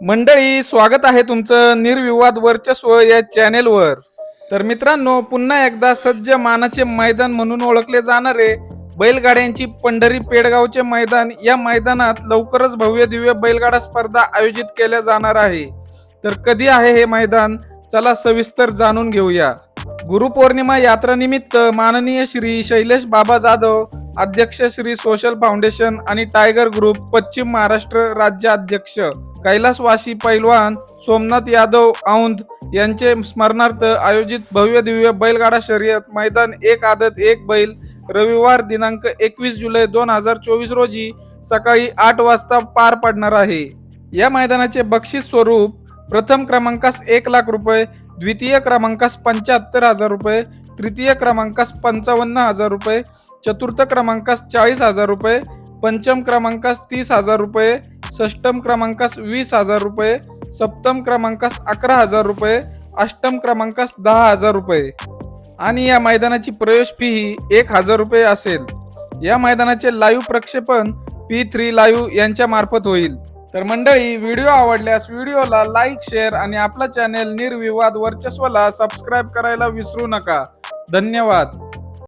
मंडळी स्वागत आहे तुमचं निर्विवाद वर्चस्व या चॅनेलवर. तर मित्रांनो पुन्हा एकदा सज्ज मानाचे मैदान म्हणून ओळखले जाणारे बैलगाड्यांची पंढरी पेडगावचे मैदान या मैदानात लवकरच भव्य दिव्य बैलगाडा स्पर्धा आयोजित केल्या जाणार आहे. तर कधी आहे हे मैदान? चला सविस्तर जाणून घेऊया. गुरुपौर्णिमा यात्रानिमित्त माननीय श्री शैलेश बाबा जाधव अध्यक्ष श्री सोशल फाउंडेशन आणि टायगर ग्रुप पश्चिम महाराष्ट्र राज्य अध्यक्ष कैलासवासी पैलवान सोमनाथ यादव औंध यांचे स्मरणार्थ आयोजित भव्य दिव्य बैलगाडा शर्यत मैदान एक आदत एक बैल रविवार दिनांक एकवीस जुलै दोन हजार चोवीस रोजी सकाळी आठ वाजता पार पडणार आहे. या मैदानाचे बक्षीस स्वरूप प्रथम क्रमांकास एक लाख रुपये द्वितीय क्रमांकास पंच्याहत्तर हजार रुपये तृतीय क्रमांकास पंचावन्न हजार रुपये चतुर्थ क्रमांकास चाळीस हजार रुपये पंचम क्रमांकास तीस हजार रुपये षष्टम क्रमांकास वीस हजार रुपये सप्तम क्रमांकास अकरा हजार रुपये अष्टम क्रमांकास दहा हजार रुपये. आणि या मैदानाची प्रवेश फी ही एक हजार रुपये असेल. या मैदानाचे लाईव्ह प्रक्षेपण पी थ्री लाईव्ह यांच्या मार्फत होईल. तर मंडळी व्हिडिओ आवडल्यास व्हिडिओला लाईक शेअर आणि आपला चॅनेल निर्विवाद वर्चस्वला सबस्क्राईब करायला विसरू नका. धन्यवाद.